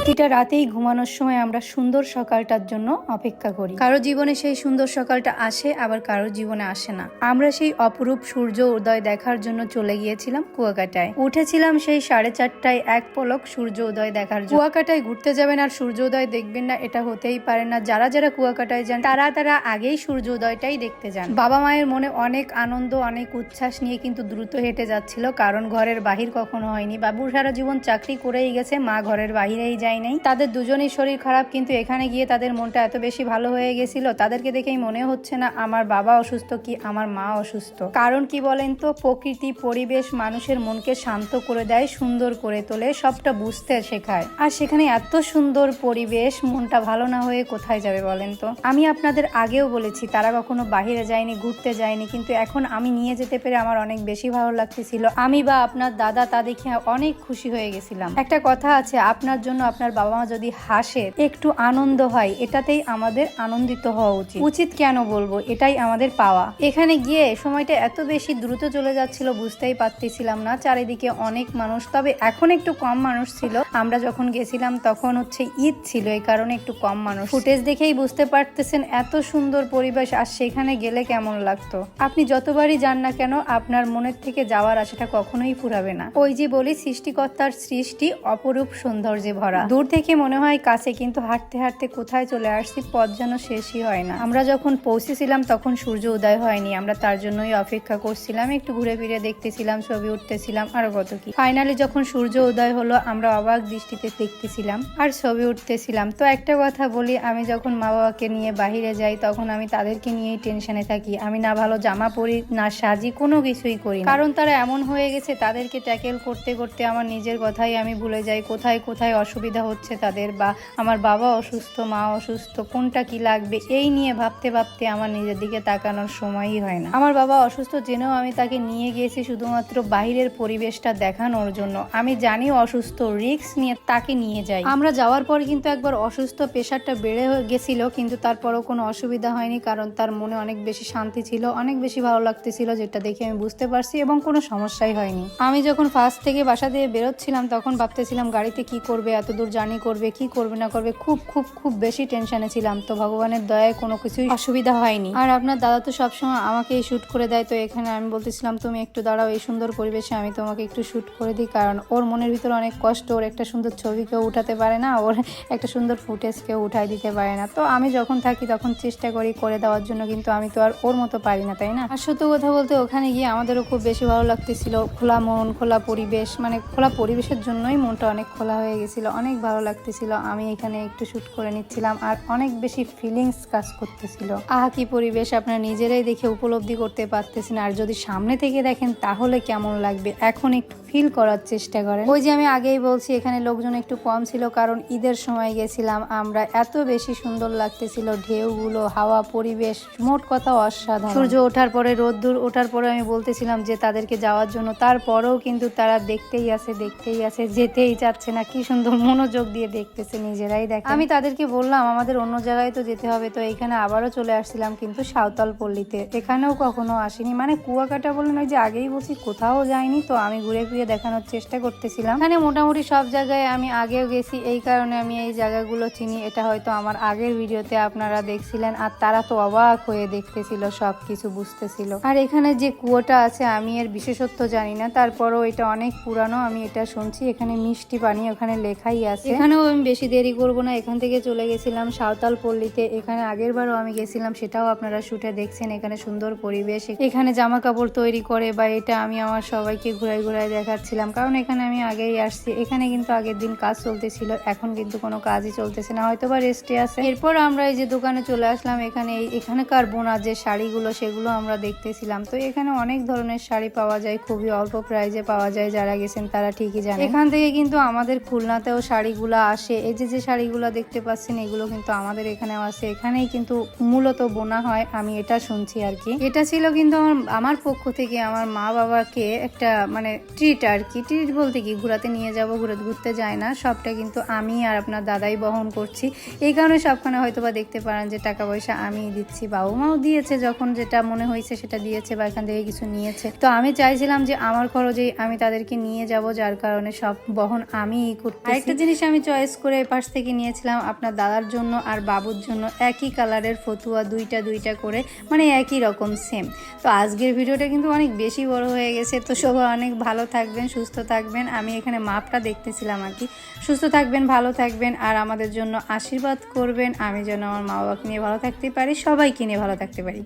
প্রতিটা রাতেই ঘুমানোর সময় আমরা সুন্দর সকালটার জন্য অপেক্ষা করি। কারও জীবনে সেই সুন্দর সকালটা আসে, আবার কারও জীবনে আসে না। আমরা সেই অপরূপ সূর্য উদয় দেখার জন্য চলে গিয়েছিলাম কুয়াকাটায়। উঠেছিলাম সেই সাড়ে চারটায় এক পলক সূর্য উদয় দেখার জন্য। কুয়াকাটায় ঘুরতে যাবেন আর সূর্য উদয় দেখবেন না, এটা হতেই পারে না। যারা যারা কুয়াকাটায় যান, তারা তারা আগেই সূর্য উদয়টাই দেখতে যান। বাবা মায়ের মনে অনেক আনন্দ, অনেক উচ্ছ্বাস নিয়ে কিন্তু দ্রুত হেঁটে যাচ্ছিল, কারণ ঘরের বাহির কখনো হয়নি। বাবু সারা জীবন চাকরি করেই গেছে, মা ঘরের বাহিরেই যায় নাই। তাদের দুজনেই শরীর খারাপ, কিন্তু এখানে গিয়ে তাদের মনটা এত বেশি ভালো হয়ে গেছিল, তাদেরকে দেখেই মনে হচ্ছে না আমার বাবা অসুস্থ কি আমার মা অসুস্থ। কারণ কি বলেন তো, প্রকৃতি, পরিবেশ মানুষের মনকে শান্ত করে দেয়, সুন্দর করে তোলে, সবটা বুঝতে শেখায়। আর সেখানে এত সুন্দর পরিবেশ, মনটা ভালো না হয়ে কোথায় যাবে বলেন তো? আমি আপনাদের আগেও বলেছি, তারা কখনো বাহিরে যায়নি, ঘুরতে যায়নি, কিন্তু এখন আমি নিয়ে যেতে পেরে আমার অনেক বেশি ভালো লাগতেছিল। আমি বা আপনার দাদা তা দেখে অনেক খুশি হয়ে গেছিলাম। একটা কথা আছে, আপনার জন্য আপনার বাবা মা যদি হাসে, একটু আনন্দ হয়, এটাতেই আমাদের আনন্দিত হওয়া উচিত। উচিত কেন বলব? এটাই আমাদের পাওয়া। এখানে গিয়ে সময়টা এত বেশি দ্রুত চলে যাচ্ছিল, বুঝতেই পারতেছিলাম না। চারিদিকে অনেক মানুষ, তবে এখন একটু কম মানুষ ছিল। আমরা যখন গেছিলাম, তখন হচ্ছে ঈদ ছিল, এই কারণে একটু কম মানুষ। ফুটেজ দেখেই বুঝতে পারতেছেন এত সুন্দর পরিবেশ, আর সেখানে গেলে কেমন লাগতো? আপনি যতবারই যান না কেন, আপনার মনের থেকে যাওয়ার আশাটা কখনোই ফুরাবে না। ওই যে বলি, সৃষ্টিকর্তার সৃষ্টি অপরূপ সৌন্দর্যে ভরা। দূর থেকে মনে হয় কাছে, কিন্তু হাঁটতে হাঁটতে কোথায় চলে আসছি পথ যেন শেষই হয় না। আমরা যখন পৌঁছেছিলাম তখন সূর্য উদয় হয়নি। আমরা তার জন্যই অপেক্ষা করছিলাম, একটু ঘুরে ফিরে দেখতেছিলাম, ছবি উঠতেছিলাম, আরও কত কি। ফাইনালি যখন সূর্য উদয় হলো, আমরা অবাক দৃষ্টিতে দেখতেছিলাম আর ছবি উঠতেছিলাম। তো একটা কথা বলি, আমি যখন মা বাবাকে নিয়ে বাহিরে যাই, তখন আমি তাদেরকে নিয়েই টেনশনে থাকি। আমি না ভালো জামা পরি, না সাজি, কোনো কিছুই করি কারণ তারা এমন হয়ে গেছে, তাদেরকে ট্যাকেল করতে করতে আমার নিজের কথাই আমি ভুলে যাই। কোথায় কোথায় অসুবিধা হচ্ছে তাদের বা আমার বাবা অসুস্থ, মা অসুস্থ, কোনটা কি লাগবে? এই নিয়ে ভাবতে ভাবতে আমার নিজের দিকে তাকানোর সময়ই হয় না। আমার বাবা অসুস্থ জেনেও আমি তাকে নিয়ে গিয়েছি শুধুমাত্র বাইরের পরিবেশটা দেখানোর জন্য। আমি জানি অসুস্থ, রিস্ক নিয়ে তাকে নিয়ে যাই। আমরা যাওয়ার পর কিন্তু একবার অসুস্থ প্রেশারটা বেড়ে গেছিল, কিন্তু তারপরও কোনো অসুবিধা হয়নি কারণ তার মনে অনেক বেশি শান্তি ছিল, অনেক বেশি ভালো লাগতেছিল, যেটা দেখে আমি বুঝতে পারছি এবং কোনো সমস্যাই হয়নি। আমি যখন ফার্স্ট থেকে বাসা দিয়ে বেরোচ্ছিলাম, তখন ভাবতেছিলাম, গাড়িতে কি করবে? এত দূর জার্নি করবে, কি করবে, না করবে, খুব খুব খুব বেশি টেনশনে ছিলাম তো ভগবানের দয়ায় কোনো কিছুই অসুবিধা হয়নি। আর আপনার দাদা তো সবসময় আমাকে শ্যুট করে দেয়, তো এখানে আমি বলতেছিলাম, তুমি একটু দাঁড়াও, এই সুন্দর পরিবেশে আমি তোমাকে একটু শ্যুট করে দিই, কারণ ওর মনের ভিতরে অনেক কষ্ট, ওর একটা সুন্দর ছবি কেউ উঠাতে পারে না, ওর একটা সুন্দর ফুটেজ কেউ উঠাই দিতে পারে না। তো আমি যখন থাকি তখন চেষ্টা করি করে দেওয়ার জন্য, কিন্তু আমি তো আর ওর মতো পারি না, তাই না? আর সত্য কথা বলতে ওখানে গিয়ে আমাদেরও খুব বেশি ভালো লাগতেছিল, খোলা মন, খোলা পরিবেশ মানে খোলা পরিবেশের জন্যই মনটা অনেক খোলা হয়ে গেছিল। অনেক ভালো লাগতেছিল। আমি এখানে একটু শ্যুট করে নিচ্ছিলাম আর অনেক বেশি ফিলিংস কাজ করতেছিল। আহা, কি পরিবেশ, আপনারা নিজেরাই দেখে উপলব্ধি করতে পারতেছেন। আর যদি সামনে থেকে দেখেন, তাহলে কেমন লাগবে? এখন একটু ফিল করার চেষ্টা করেন। ওই যে আমি আগেই বলছি এখানে লোকজন একটু কম ছিল কারণ ঈদের সময় গেছিলাম আমরা এত বেশি সুন্দর লাগতেছিল ঢেউগুলো হাওয়া পরিবেশ মোট কথা অসাধারণ। সূর্য ওঠার পরে রোদ্দুর ওঠার পরে আমি বলতেছিলাম যে তাদেরকে যাওয়ার জন্য তারপরেও কিন্তু তারা দেখতেই আছে দেখতেই আছে যেতেই চাচ্ছে না কি সুন্দর মনোযোগ দিয়ে দেখতেছে নিজেরাই দেখ আমি তাদেরকে বললাম আমাদের অন্য জায়গায় তো যেতে হবে। তো এখানে আবারও চলে আসছিলাম কিন্তু সাঁওতাল পল্লীতে এখানেও কখনো আসিনি মানে কুয়াকাটা বললেন ওই যে আগেই বলছি কোথাও যাইনি তো আমি ঘুরে ফিরে দেখানোর চেষ্টা করতেছিলাম। এখানে মোটামুটি সব জায়গায় আমি আগেও গেছি এই কারণে আমি এই জায়গাগুলো চিনি। এটা হয়তো আমার আগের ভিডিওতে আপনারা দেখছিলেন আর তারা তো অবাক হয়ে দেখতেছিল সব কিছু বুঝতেছিল। আর এখানে যে কুয়োটা আছে আমি এর বিশেষত্ব জানি না তারপরও এটা অনেক পুরানো আমি এটা শুনছি। এখানে মিষ্টি পানি ওখানে লেখাই আছে। এখানেও আমি বেশি দেরি করব না এখান থেকে চলে গেছিলাম সাঁওতাল পল্লীতে এখানে আগের বারও আমি গেছিলাম সেটাও আপনারা শুটে দেখছেন এখানে সুন্দর পরিবেশ। এখানে জামা কাপড় তৈরি করে বা এটা আমি আমার সবাইকে ঘুরাই ঘুরাই দেখাচ্ছিলাম। কারণ এখানে আমি আগেই আসছি। এখানে কিন্তু আগের দিন কাজ চলতেছিল। এখন কিন্তু কোনো কাজই চলতেছে না। হয়তো বা রেস্টে আছে। এরপর আমরা এই যে দোকানে চলে আসলাম, এখানে এখানকার বোনা যে শাড়িগুলো, সেগুলো আমরা দেখতেছিলাম। তো এখানে অনেক ধরনের শাড়ি পাওয়া যায়। খুবই অল্প প্রাইজে পাওয়া যায়। যারা গেছেন তারা ঠিকই জানে এখান থেকে কিন্তু আমাদের খুলনাতেও শাড়িগুলো আসে। এই যে যে শাড়িগুলো দেখতে পাচ্ছেন, এগুলো কিন্তু আমাদের এখানেও আছে। এখানেই কিন্তু মূলত বোনা হয়। আমি এটা শুনছি আর কি। এটা ছিল কিন্তু আমার পক্ষ থেকে আমার মা বাবাকে একটা মানে ট্রিট ট্রিট আর কি। ট্রিট বলতে কি, ঘোরাতে নিয়ে যাব ঘুরে ঘুরতে যায় না। সবটা কিন্তু আমি আর আপনার দাদাই বহন করছি। এই কারণে সবখানে হয়তো বা দেখতে পারেন যে টাকা পয়সা আমি দিচ্ছি। বাবু মাও দিয়েছে যখন যেটা মনে হয়েছে সেটা দিয়েছে বা এখান থেকে কিছু নিয়েছে। তো আমি চাইছিলাম যে আমার খরচেই আমি তাদেরকে নিয়ে যাব, যার কারণে সব বহন আমিই করতে আরেকটা জিনিস আমি চয়েস করে পাশ থেকে নিয়েছিলাম আপনার দাদার জন্য আর বাবুর জন্য। একই কালারের ফতুয়া দুইটা দুইটা করে মানে একই রকম সেম তো আজকের ভিডিওটা কিন্তু অনেক বেশি বড় হয়ে গেছে। তো সবাই অনেক ভালো থাকবেন, সুস্থ থাকবেন। আমি এখানে মাপটা দেখতেছিলাম আর কি। সুস্থ থাকবেন, ভালো থাকবেন আর আমাদের জন্য আশীর্বাদ করবেন। আমি যেন আমার মা বাবাকে নিয়ে ভালো থাকতে পারি, সবাইকে নিয়ে ভালো থাকতে পারি।